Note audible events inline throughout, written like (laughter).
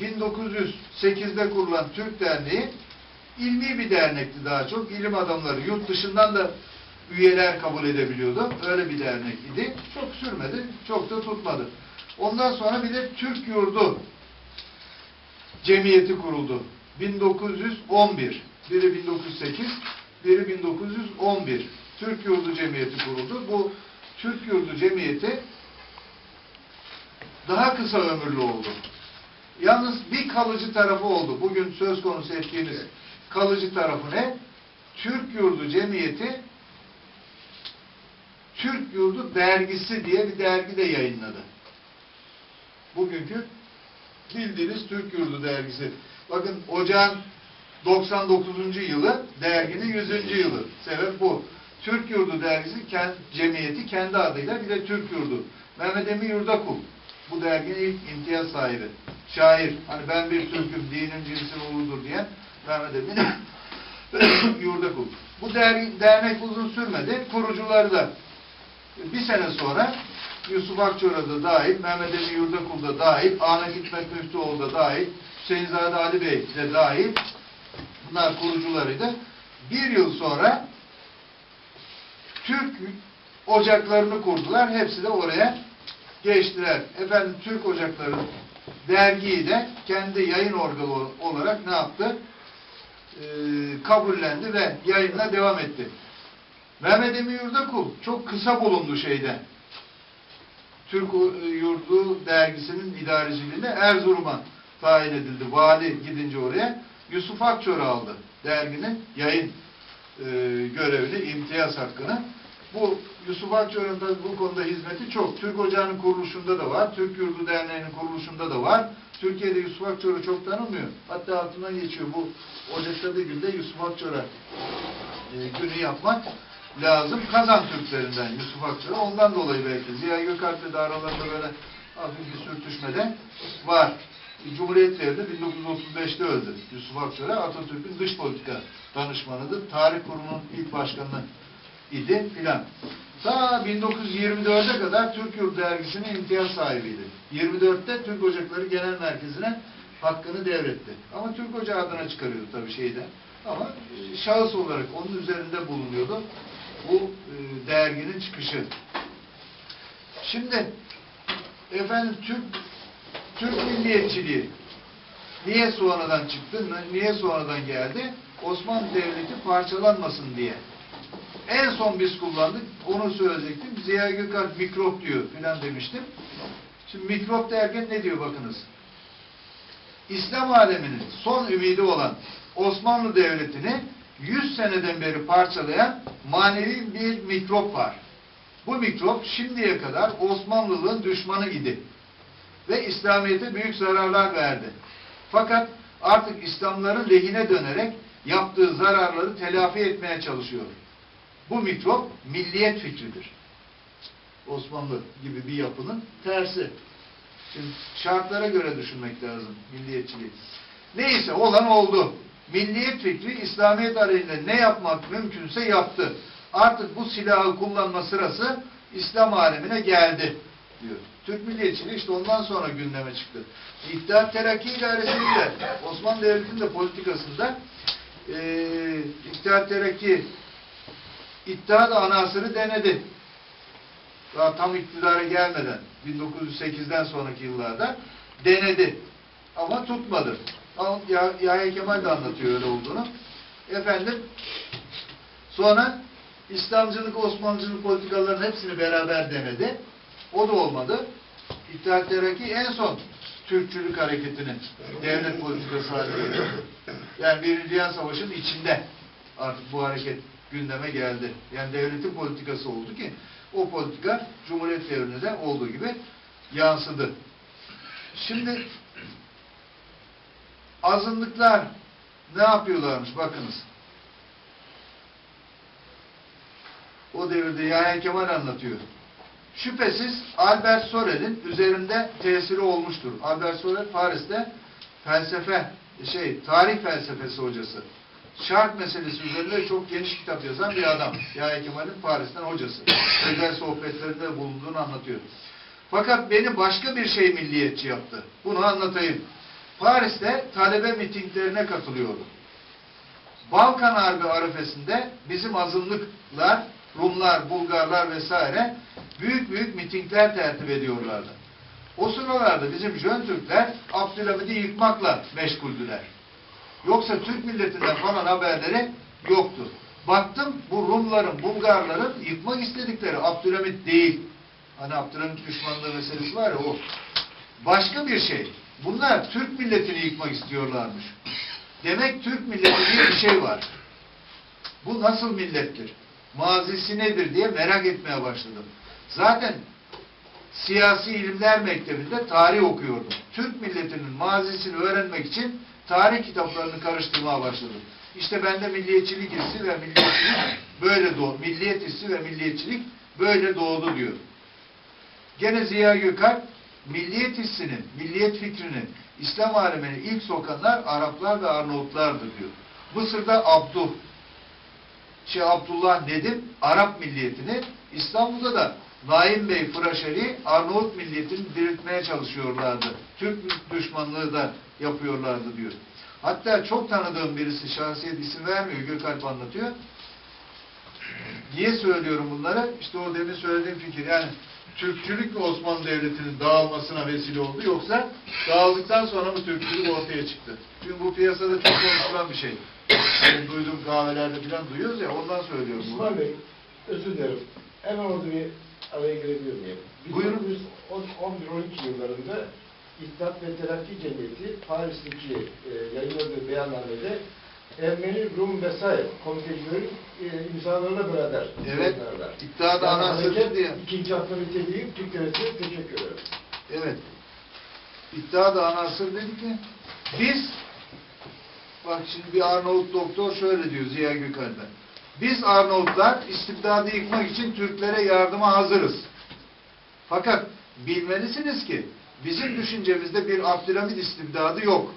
1908'de kurulan Türk Derneği ilmi bir dernekti daha çok. İlim adamları yurt dışından da üyeler kabul edebiliyordu. Öyle bir dernek idi. Çok sürmedi, çok da tutmadı. Ondan sonra bir de Türk Yurdu Cemiyeti kuruldu. 1911. Biri 1908, biri 1911. Türk Yurdu Cemiyeti kuruldu. Bu Türk Yurdu Cemiyeti daha kısa ömürlü oldu. Yalnız bir kalıcı tarafı oldu. Bugün söz konusu ettiğimiz kalıcı tarafı ne? Türk Yurdu Cemiyeti Türk Yurdu Dergisi diye bir dergi de yayınladı. Bugünkü bildiğiniz Türk Yurdu Dergisi. Bakın ocağın 99. yılı, derginin 100. yılı. Sebep bu. Türk Yurdu Dergisi kend, cemiyeti kendi adıyla bir de Türk Yurdu. Mehmet Emin Yurdakul. Bu derginin ilk imtiyaz sahibi. Şair. Hani ben bir Türk'üm, dinin cinsin uludur diyen Mehmet Emin (coughs) Yurdakul. Bu dergi, dernek uzun sürmedi. Kurucuları da bir sene sonra Yusuf Akçor'a da dahil, Mehmet Emin Yurdakul da dahil, Ahmet Hikmet Müftüoğlu da dahil, Hüseyinzade Ali Bey de dahil, bunlar kurucularıydı. Bir yıl sonra Türk ocaklarını kurdular. Hepsi de oraya geçtiler. Efendim Türk Ocakları dergiyi de kendi yayın organı olarak ne yaptı? Ee, kabullendi ve yayınına devam etti. Mehmet Emin Yurdakul çok kısa bulundu şeyde. Türk Yurdu dergisinin idareciliğine Erzurum'a tayin edildi. Vali gidince oraya Yusuf Akçor'u aldı. Derginin yayın e, görevini, imtiyaz hakkını. Bu Yusuf Akçor'un da bu konuda hizmeti çok. Türk Ocağı'nın kuruluşunda da var. Türk Yurdu Derneği'nin kuruluşunda da var. Türkiye'de Yusuf Akçor'u çok tanımıyor. Hatta altından geçiyor. Bu Ocak'ta günde Yusuf Akçor'a e, günü yapmak lazım. Kazan Türklerinden Yusuf Akçor'a. Ondan dolayı belki Ziya Gökalp'le de aralarında böyle hafif bir sürtüşme de var. Cumhuriyet devrinde 1935'te öldü Yusuf Akçor'a. Atatürk'ün dış politika danışmanıdır. Tarih Kurumu'nun ilk başkanı idi filan. Ta 1924'e kadar Türk Yurdu Dergisi'nin imtiyaz sahibiydi. 24'te Türk Ocakları Genel Merkezi'ne hakkını devretti. Ama Türk Ocağı adına çıkarıyordu tabii şeyden. Ama e, şahıs olarak onun üzerinde bulunuyordu bu e, derginin çıkışı. Şimdi efendim Türk Türk milliyetçiliği niye sonradan çıktı, niye sonradan geldi? Osmanlı Devleti parçalanmasın diye. En son biz kullandık, onu söyleyecektim. Ziya Gökalp mikrop diyor filan demiştim. Şimdi mikrop derken ne diyor bakınız. İslam aleminin son ümidi olan Osmanlı Devleti'ni 100 seneden beri parçalayan manevi bir mikrop var. Bu mikrop şimdiye kadar Osmanlılığın düşmanı idi. Ve İslamiyet'e büyük zararlar verdi. Fakat artık İslamların lehine dönerek yaptığı zararları telafi etmeye çalışıyor. Bu mikrop milliyet fikridir. Osmanlı gibi bir yapının tersi. Şimdi şartlara göre düşünmek lazım milliyetçiliği. Neyse olan oldu. Milliyet fikri İslamiyet aleyhinde ne yapmak mümkünse yaptı. Artık bu silahı kullanma sırası İslam alemine geldi diyor. Türk milliyetçiliği işte ondan sonra gündeme çıktı. İttihat Terakki İdaresi'nin Osmanlı Devleti'nin de politikasında e, İttihat Terakki İttihat anasını denedi. Daha tam iktidara gelmeden 1908'den sonraki yıllarda denedi. Ama tutmadı. Ya- Yahya Kemal de anlatıyor öyle olduğunu. Efendim sonra İslamcılık, Osmanlıcılık politikalarının hepsini beraber denedi. O da olmadı. İttihat Terakki en son Türkçülük hareketinin devlet politikası haline. Yani Birinci Dünya Savaşı'nın içinde artık bu hareket gündeme geldi. Yani devletin politikası oldu ki o politika Cumhuriyet devrinde de olduğu gibi yansıdı. Şimdi azınlıklar ne yapıyorlarmış bakınız. O devirde Yahya Kemal anlatıyor. Şüphesiz Albert Sorel'in üzerinde tesiri olmuştur. Albert Sorel Paris'te felsefe, şey, tarih felsefesi hocası. Şark meselesi üzerinde çok geniş kitap yazan bir adam. Yahya Kemal'in Paris'ten hocası. Özel sohbetlerinde bulunduğunu anlatıyor. Fakat beni başka bir şey milliyetçi yaptı. Bunu anlatayım. Paris'te talebe mitinglerine katılıyordu. Balkan Harbi arifesinde bizim azınlıklar, Rumlar, Bulgarlar vesaire büyük büyük mitingler tertip ediyorlardı. O sıralarda bizim Jön Türkler Abdülhamid'i yıkmakla meşguldüler. Yoksa Türk milletinden falan haberleri yoktu. Baktım bu Rumların, Bulgarların yıkmak istedikleri Abdülhamit değil. Hani Abdülhamit düşmanlığı meselesi var ya o. Başka bir şey. Bunlar Türk milletini yıkmak istiyorlarmış. Demek Türk milleti diye bir şey var. Bu nasıl millettir? Mazisi nedir diye merak etmeye başladım. Zaten siyasi ilimler mektebinde tarih okuyordum. Türk milletinin mazisini öğrenmek için tarih kitaplarını karıştırmaya başladım. İşte bende milliyetçilik hissi ve milliyetçilik böyle doğdu. Milliyet hissi ve milliyetçilik böyle doğdu diyor. Gene Ziya Gökalp milliyet hissinin, milliyet fikrinin İslam alemine ilk sokanlar Araplar ve Arnavutlardır diyor. Mısır'da Abduh, şey Abdullah Nedim Arap milliyetini, İstanbul'da da Naim Bey Fıraşeli Arnavut milliyetini diriltmeye çalışıyorlardı. Türk düşmanlığı da yapıyorlardı diyor. Hatta çok tanıdığım birisi şahsiyet isim vermiyor, Gökalp anlatıyor. Niye söylüyorum bunları? İşte o demin söylediğim fikir. Yani Türkçülük Osmanlı Devleti'nin dağılmasına vesile oldu yoksa dağıldıktan sonra mı Türkçülük ortaya çıktı? Çünkü bu piyasada çok konuşulan bir şey. Yani duyduğum kahvelerde falan duyuyoruz ya ondan söylüyorum. İsmail Bey, özür dilerim. Hemen orada bir araya girebilir miyim? Buyurun. 11-12 yıllarında İttihat ve Terakki Cemiyeti Paris'teki e, yayınladığı beyannamede Ermeni, Rum vesaire komitecilerin e, imzalarına beraber Evet. yayınlarlar. İttihat Yani anasını hareket diye. ikinci hafta niteliği Türk devletine teşekkür ederim. Evet. İddia da anasır dedi ki biz bak şimdi bir Arnavut doktor şöyle diyor Ziya Gökalp'e. Biz Arnavutlar istibdadı yıkmak için Türklere yardıma hazırız. Fakat bilmelisiniz ki bizim düşüncemizde bir Abdülhamid istibdadı yok.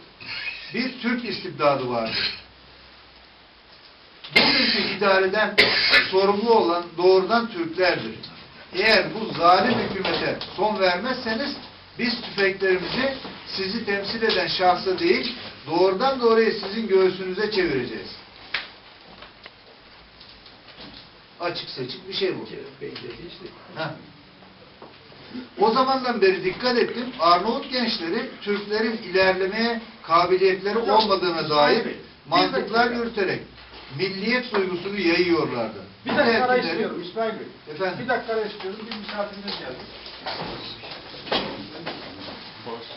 Bir Türk istibdadı vardır. Bugünkü idareden sorumlu olan doğrudan Türklerdir. Eğer bu zalim hükümete son vermezseniz biz tüfeklerimizi sizi temsil eden şahsa değil, doğrudan doğruya sizin göğsünüze çevireceğiz. Açık seçik bir şey bu. Heh. O zamandan beri dikkat ettim. Arnavut gençleri Türklerin ilerlemeye kabiliyetleri olmadığına dair mantıklar yürüterek milliyet duygusunu yayıyorlardı. Bir dakika ara istiyorum İsmail Bey. Efendim? Bir dakika ara istiyorum. Bir misafirimiz geldi.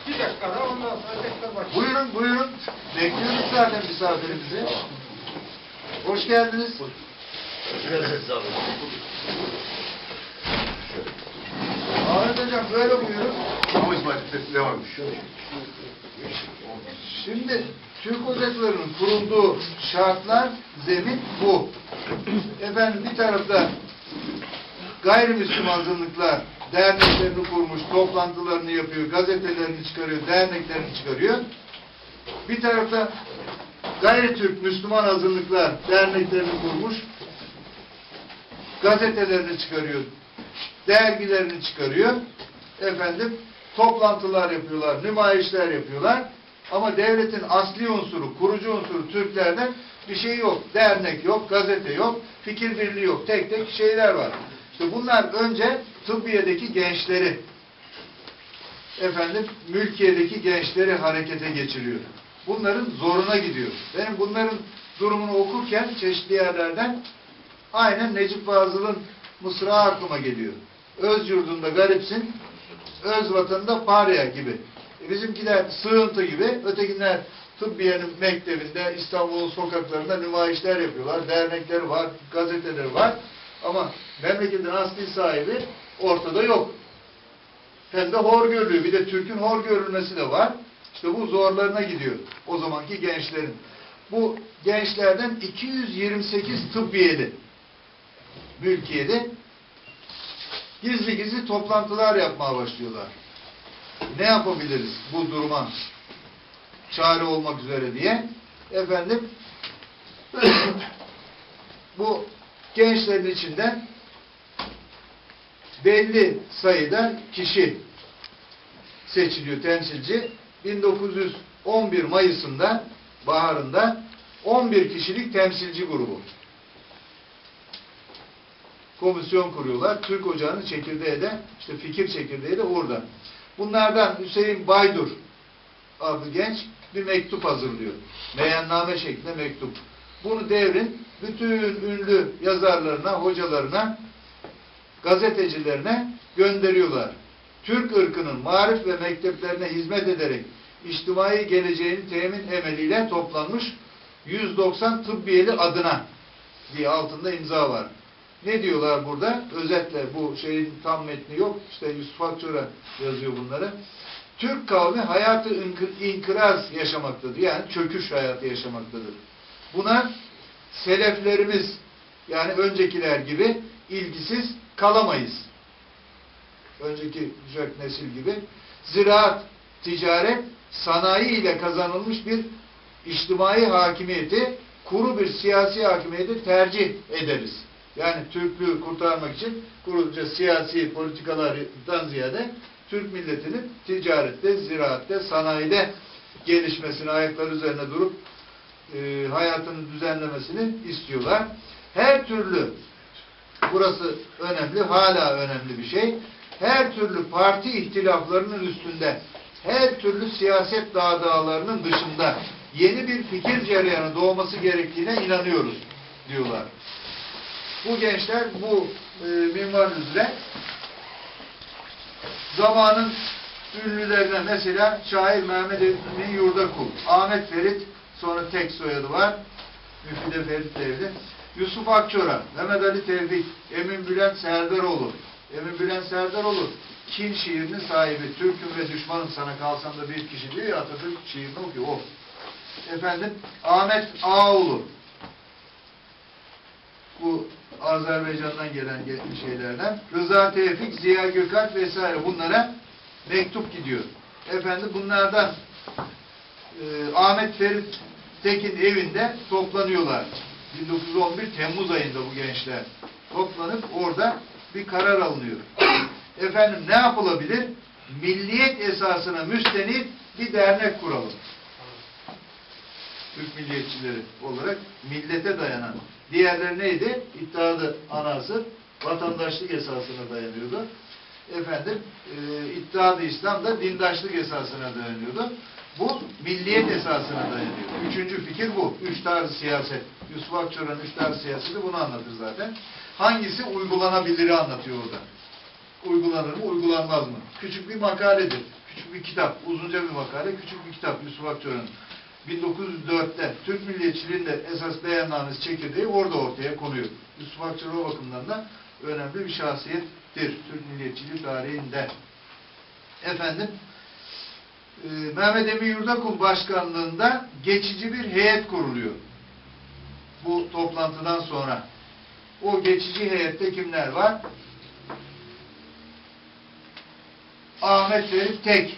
Bir dakika ara ondan sonra tekrar başlayalım. Buyurun buyurun. Bekliyoruz zaten misafirimizi. Hoş geldiniz. Ahmet Hocam böyle buyurun. Şimdi Türk Ocakları'nın kurulduğu şartlar, zemin bu. Efendim bir tarafta gayrimüslim azınlıklar derneklerini kurmuş, toplantılarını yapıyor, gazetelerini çıkarıyor, derneklerini çıkarıyor. Bir tarafta gayri Türk Müslüman azınlıklar derneklerini kurmuş, gazetelerini çıkarıyor, dergilerini çıkarıyor. Efendim toplantılar yapıyorlar, nümayişler yapıyorlar. Ama devletin asli unsuru, kurucu unsuru Türklerden bir şey yok. Dernek yok, gazete yok, fikir birliği yok. Tek tek şeyler var. İşte bunlar önce tıbbiyedeki gençleri, efendim mülkiyedeki gençleri harekete geçiriyor. Bunların zoruna gidiyor. Benim bunların durumunu okurken çeşitli yerlerden aynen Necip Fazıl'ın mısrağı aklıma geliyor. Öz yurdunda garipsin, öz vatanında parya gibi. E bizimkiler sığıntı gibi, ötekiler tıbbiyenin mektebinde, İstanbul'un sokaklarında nümayişler yapıyorlar. Dernekleri var, gazeteleri var. Ama memleketin asli sahibi ortada yok. Hem de hor görülüyor. Bir de Türk'ün hor görülmesi de var. İşte bu zorlarına gidiyor o zamanki gençlerin. Bu gençlerden 228 tıbbiyeli mülkiyeli gizli gizli toplantılar yapmaya başlıyorlar. Ne yapabiliriz bu duruma çare olmak üzere diye. Efendim (coughs) bu gençlerin içinden belli sayıda kişi seçiliyor temsilci. 1911 Mayıs'ında baharında 11 kişilik temsilci grubu komisyon kuruyorlar. Türk Ocağı'nın çekirdeği de işte fikir çekirdeği de orada. Bunlardan Hüseyin Baydur adlı genç bir mektup hazırlıyor. Beyanname şeklinde mektup. Bunu devrin bütün ünlü yazarlarına, hocalarına, gazetecilerine gönderiyorlar. Türk ırkının marif ve mekteplerine hizmet ederek içtimai geleceğini temin emeliyle toplanmış 190 tıbbiyeli adına diye altında imza var. Ne diyorlar burada? Özetle bu şeyin tam metni yok. İşte Yusuf Akçura yazıyor bunları. Türk kavmi hayatı inkı- inkıraz yaşamaktadır. Yani çöküş hayatı yaşamaktadır. Buna seleflerimiz yani öncekiler gibi ilgisiz kalamayız. Önceki kuşak nesil gibi. Ziraat, ticaret, sanayi ile kazanılmış bir içtimai hakimiyeti kuru bir siyasi hakimiyeti tercih ederiz. Yani Türklüğü kurtarmak için kuruca siyasi politikalardan ziyade Türk milletinin ticarette, ziraatte, sanayide gelişmesini, ayakları üzerine durup e, hayatını düzenlemesini istiyorlar. Her türlü burası önemli, hala önemli bir şey. Her türlü parti ihtilaflarının üstünde, her türlü siyaset dağdağlarının dışında yeni bir fikir cereyanı doğması gerektiğine inanıyoruz diyorlar. Bu gençler bu e, minval üzere zamanın ünlülerine mesela şair Mehmet Emin Yurdakul, Ahmet Ferit, sonra tek soyadı var, Müfide Ferit devri, Yusuf Akçora, Mehmet Ali Tevfik, Emin Bülent Serdaroğlu, Emin Bülent Serdaroğlu, Kin şiirinin sahibi, Türk'üm ve düşmanım sana kalsam da bir kişi diyor ya Atatürk şiirini okuyor, o. Efendim, Ahmet Ağoğlu, bu Azerbaycan'dan gelen ge- şeylerden. Rıza Tevfik, Ziya Gökalp vesaire bunlara mektup gidiyor. Efendim bunlardan e, Ahmet Ferit Tekin evinde toplanıyorlar. 1911 Temmuz ayında bu gençler toplanıp orada bir karar alınıyor. Efendim ne yapılabilir? Milliyet esasına müstenit bir dernek kuralım. Türk milliyetçileri olarak millete dayanan. Diğerleri neydi? İttihadı anası vatandaşlık esasına dayanıyordu. Efendim, e, İttihadı İslam da dindaşlık esasına dayanıyordu. Bu milliyet esasına dayanıyor. Üçüncü fikir bu. Üç tarz siyaset. Yusuf Akçora'nın üç tarz siyaseti bunu anlatır zaten. Hangisi uygulanabiliri anlatıyor orada. Uygulanır mı, uygulanmaz mı? Küçük bir makaledir. Küçük bir kitap. Uzunca bir makale, küçük bir kitap Yusuf Akçora'nın. 1904'te Türk milliyetçiliğinin de esas beyannamesi çekirdeği orada ortaya konuyor. Yusuf Akçar o bakımdan da önemli bir şahsiyettir Türk milliyetçiliği tarihinde. Efendim, e, Mehmet Emin Yurdakul başkanlığında geçici bir heyet kuruluyor. Bu toplantıdan sonra. O geçici heyette kimler var? Ahmet Ferit Tek,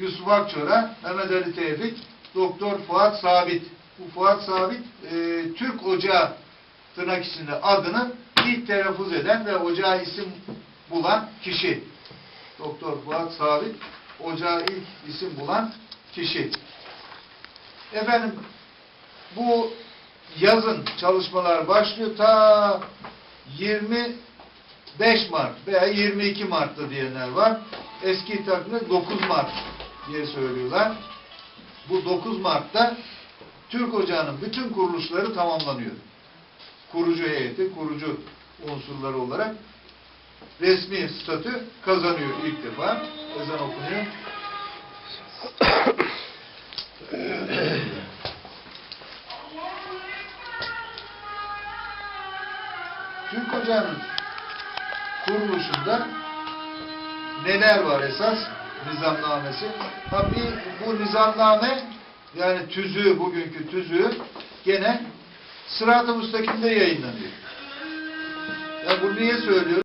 Yusuf Akçora, Mehmet Ali Tevfik, Doktor Fuat Sabit. Bu Fuat Sabit e, Türk Ocağı tırnak içinde adını ilk telaffuz eden ve ocağa isim bulan kişi. Doktor Fuat Sabit ocağa ilk isim bulan kişi. Efendim bu yazın çalışmalar başlıyor ta 25 Mart veya 22 Mart'ta diyenler var. Eski takvimde 9 Mart diye söylüyorlar. Bu 9 Mart'ta Türk Ocağı'nın bütün kuruluşları tamamlanıyor. Kurucu heyeti, kurucu unsurları olarak resmi statü kazanıyor ilk defa. Ezan okunuyor. Türk Ocağı'nın kuruluşunda neler var esas? Nizamnamesi. Ha bir, bu nizamname yani tüzüğü, bugünkü tüzüğü gene Sırat-ı Müstakim'de yayınlanıyor. Ya bunu niye söylüyorum?